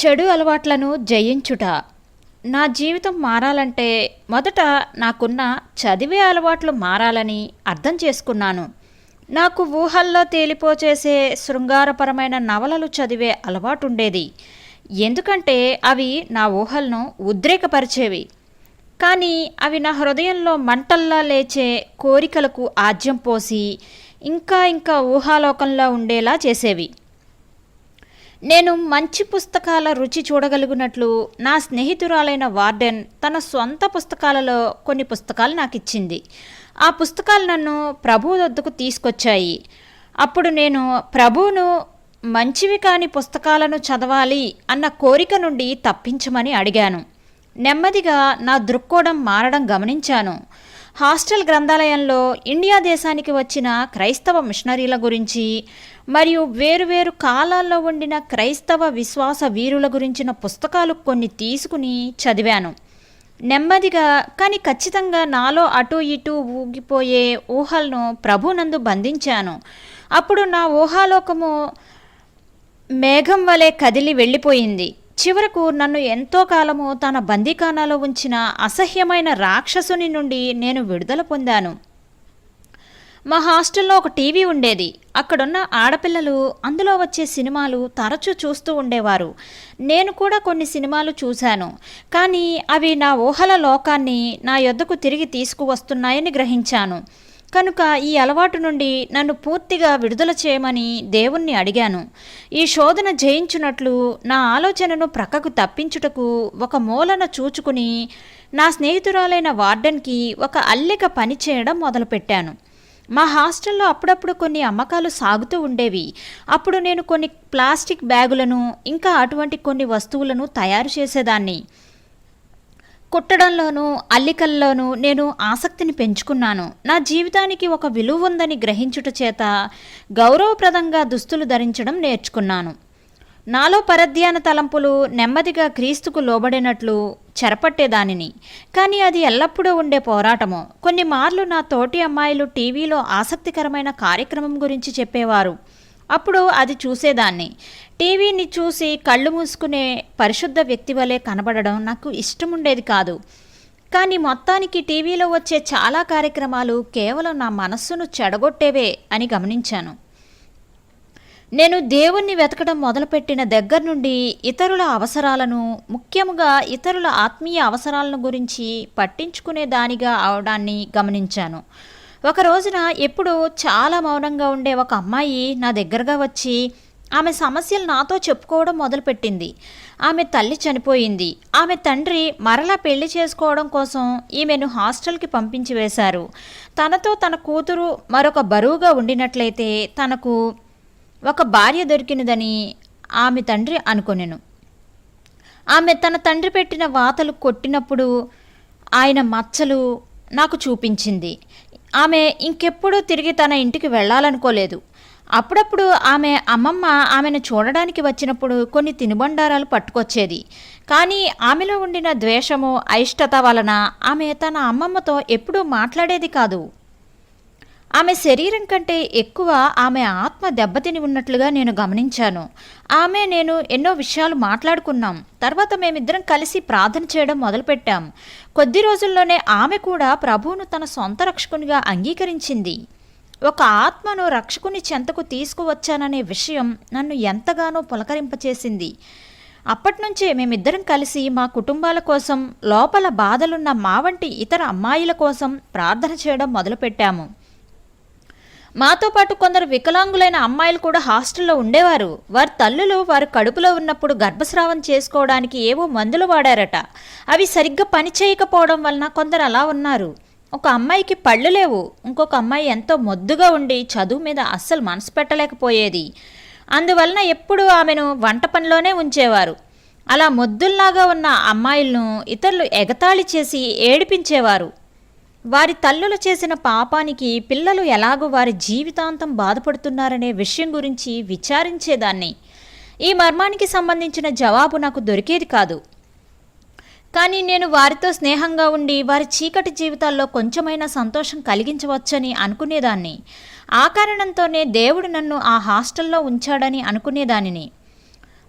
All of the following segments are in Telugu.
చెడు అలవాట్లను జయించుట. నా జీవితం మారాలంటే మొదట నాకున్న చదివే అలవాట్లు మారాలని అర్థం చేసుకున్నాను. నాకు ఊహల్లో తేలిపోచేసే శృంగారపరమైన నవలలు చదివే అలవాటు ఉండేది ఎందుకంటే అవి నా ఊహలను ఉద్రేకపరిచేవి. కానీ అవి నా హృదయంలో మంటల్లా లేచే కోరికలకు ఆజ్యం పోసి ఇంకా ఇంకా ఊహాలోకంలో ఉండేలా చేసేవి. నేను మంచి పుస్తకాల రుచి చూడగలిగినట్లు నా స్నేహితురాలైన వార్డెన్ తన సొంత పుస్తకాలలో కొన్ని పుస్తకాలు నాకు ఇచ్చింది ఆ పుస్తకాలు నన్ను ప్రభు వద్దకు తీసుకొచ్చాయి. అప్పుడు నేను ప్రభువును మంచివి కాని పుస్తకాలను చదవాలి అన్న కోరిక నుండి తప్పించమని అడిగాను. నెమ్మదిగా నా దృక్కోణం మారడం గమనించాను. హాస్టల్ గ్రంథాలయంలో ఇండియా దేశానికి వచ్చిన క్రైస్తవ మిషనరీల గురించి మరియు వేరువేరు కాలాల్లో ఉండిన క్రైస్తవ విశ్వాస వీరుల గురించిన పుస్తకాలు కొన్ని తీసుకుని చదివాను. నెమ్మదిగా కానీ ఖచ్చితంగా నాలో అటు ఇటు ఊగిపోయే ఊహలను ప్రభునందు బంధించాను. అప్పుడు నా ఊహాలోకము మేఘం వలె కదిలి వెళ్ళిపోయింది. చివరకు నన్ను ఎంతో కాలము తన బందీఖానాలో ఉంచిన అసహ్యమైన రాక్షసుని నుండి నేను విడుదల పొందాను. మా హాస్టల్లో ఒక టీవీ ఉండేది. అక్కడున్న ఆడపిల్లలు అందులో వచ్చే సినిమాలు తరచూ చూస్తూ ఉండేవారు. నేను కూడా కొన్ని సినిమాలు చూశాను. కానీ అవి నా ఊహల లోకాన్ని నా యొద్దకు తిరిగి తీసుకువస్తున్నాయని గ్రహించాను. కనుక ఈ అలవాటు నుండి నన్ను పూర్తిగా విడుదల చేయమని దేవుణ్ణి అడిగాను. ఈ శోధన జయించున్నట్లు నా ఆలోచనను ప్రక్కకు తప్పించుటకు ఒక మూలన చూచుకుని నా స్నేహితురాలైన వార్డెన్కి ఒక అల్లిక పని చేయడం మొదలుపెట్టాను. మా హాస్టల్లో అప్పుడప్పుడు కొన్ని అమ్మకాలు సాగుతూ ఉండేవి. అప్పుడు నేను కొన్ని ప్లాస్టిక్ బ్యాగులను ఇంకా అటువంటి కొన్ని వస్తువులను తయారు చేసేదాన్ని. కుట్టడంలోనూ అల్లికల్లోనూ నేను ఆసక్తిని పెంచుకున్నాను. నా జీవితానికి ఒక విలువ ఉందని గ్రహించుట చేత గౌరవప్రదంగా దుస్తులు ధరించడం నేర్చుకున్నాను. నాలో పరధ్యాన తలంపులు నెమ్మదిగా క్రీస్తుకు లోబడినట్లు చెరపట్టేదానిని. కానీ అది ఎల్లప్పుడూ ఉండే పోరాటము. కొన్ని మార్లు నా తోటి అమ్మాయిలు టీవీలో ఆసక్తికరమైన కార్యక్రమం గురించి చెప్పేవారు. అప్పుడు అది చూసేదాన్ని. టీవీని చూసి కళ్ళు మూసుకునే పరిశుద్ధ వ్యక్తి వలె కనబడడం నాకు ఇష్టముండేది కాదు. కానీ మొత్తానికి టీవీలో వచ్చే చాలా కార్యక్రమాలు కేవలం నా మనస్సును చెడగొట్టేవే అని గమనించాను. నేను దేవుణ్ణి వెతకడం మొదలుపెట్టిన దగ్గర నుండి ఇతరుల అవసరాలను ముఖ్యంగా ఇతరుల ఆత్మీయ అవసరాలను గురించి పట్టించుకునే దానిగా అవడాన్ని గమనించాను. ఒక రోజున ఎప్పుడు చాలా మౌనంగా ఉండే ఒక అమ్మాయి నా దగ్గరగా వచ్చి ఆమె సమస్యలు నాతో చెప్పుకోవడం మొదలుపెట్టింది. ఆమె తల్లి చనిపోయింది. ఆమె తండ్రి మరలా పెళ్ళి చేసుకోవడం కోసం ఈమెను హాస్టల్కి పంపించి వేశారు. తనతో తన కూతురు మరొక బరువుగా ఉండినట్లయితే తనకు ఒక భార్య దొరికినదని ఆమె తండ్రి అనుకొనెను. ఆమె తన తండ్రి పెట్టిన వాతలు కొట్టినప్పుడు ఆయన మచ్చలు నాకు చూపించింది. ఆమె ఇంకెప్పుడూ తిరిగి తన ఇంటికి వెళ్ళాలనుకోలేదు. అప్పుడప్పుడు ఆమె అమ్మమ్మ ఆమెను చూడడానికి వచ్చినప్పుడు కొన్ని తినుబండారాలు పట్టుకొచ్చేది. కానీ ఆమెలో ఉండిన ద్వేషము అయిష్టత వలన ఆమె తన అమ్మమ్మతో ఎప్పుడూ మాట్లాడేది కాదు. ఆమె శరీరం కంటే ఎక్కువ ఆమె ఆత్మ దెబ్బతిని ఉన్నట్లుగా నేను గమనించాను. ఆమె నేను ఎన్నో విషయాలు మాట్లాడుకున్నాం. తర్వాత మేమిద్దరం కలిసి ప్రార్థన చేయడం మొదలుపెట్టాం. కొద్ది రోజుల్లోనే ఆమె కూడా ప్రభువును తన సొంత రక్షకునిగా అంగీకరించింది. ఒక ఆత్మను రక్షకుని చెంతకు తీసుకువచ్చాననే విషయం నన్ను ఎంతగానో పులకరింపచేసింది. అప్పటినుంచే మేమిద్దరం కలిసి మా కుటుంబాల కోసం లోపల బాధలున్న మా వంటి ఇతర అమ్మాయిల కోసం ప్రార్థన చేయడం మొదలుపెట్టాము. మాతో పాటు కొందరు వికలాంగులైన అమ్మాయిలు కూడా హాస్టల్లో ఉండేవారు. వారి తల్లులు వారి కడుపులో ఉన్నప్పుడు గర్భస్రావం చేసుకోవడానికి ఏవో మందులు వాడారట. అవి సరిగ్గా పని చేయకపోవడం వలన కొందరు అలా ఉన్నారు. ఒక అమ్మాయికి పళ్ళు లేవు. ఇంకొక అమ్మాయి ఎంతో మొద్దుగా ఉండి చదువు మీద అస్సలు మనసు పెట్టలేకపోయేది. అందువలన ఎప్పుడూ ఆమెను వంట పనిలోనే ఉంచేవారు. అలా మొద్దుల్లాగా ఉన్న అమ్మాయిలను ఇతరులు ఎగతాళి చేసి ఏడిపించేవారు. వారి తల్లులు చేసిన పాపానికి పిల్లలు ఎలాగో వారి జీవితాంతం బాధపడుతున్నారనే విషయం గురించి విచారించేదాన్ని. ఈ మర్మానికి సంబంధించిన జవాబు నాకు దొరికేది కాదు. కానీ నేను వారితో స్నేహంగా ఉండి వారి చీకటి జీవితాల్లో కొంచెమైనా సంతోషం కలిగించవచ్చని అనుకునేదాన్ని. ఆ కారణంతోనే దేవుడు నన్ను ఆ హాస్టల్లో ఉంచాడని అనుకునేదానిని.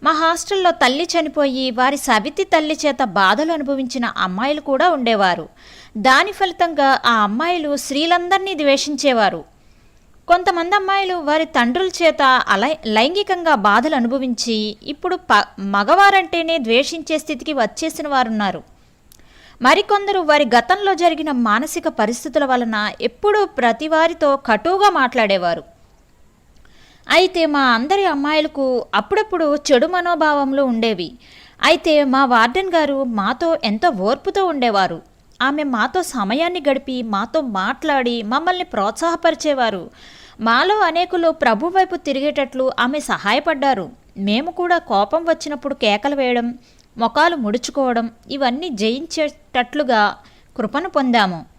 మా హాస్టల్లో తల్లి చనిపోయి వారి సవితి తల్లి చేత బాధలు అనుభవించిన అమ్మాయిలు కూడా ఉండేవారు. దాని ఫలితంగా ఆ అమ్మాయిలు స్త్రీలందరినీ ద్వేషించేవారు. కొంతమంది అమ్మాయిలు వారి తండ్రుల చేత అలై లైంగికంగా బాధలు అనుభవించి ఇప్పుడు ప మగవారంటేనే ద్వేషించే స్థితికి వచ్చేసిన వారున్నారు. మరికొందరు వారి గతంలో జరిగిన మానసిక పరిస్థితుల వలన ఎప్పుడూ ప్రతివారితో కటువుగా మాట్లాడేవారు. అయితే మా అందరి అమ్మాయిలకు అప్పుడప్పుడు చెడు మనోభావంలో ఉండేవి. అయితే మా వార్డెన్ గారు మాతో ఎంతో ఓర్పుతో ఉండేవారు. ఆమె మాతో సమయాన్ని గడిపి మాతో మాట్లాడి మమ్మల్ని ప్రోత్సాహపరిచేవారు. మాలో అనేకులు ప్రభు వైపు తిరిగేటట్లు ఆమె సహాయపడ్డారు. మేము కూడా కోపం వచ్చినప్పుడు కేకలు వేయడం మొఖాలు ముడుచుకోవడం ఇవన్నీ జయించేటట్లుగా కృపను పొందాము.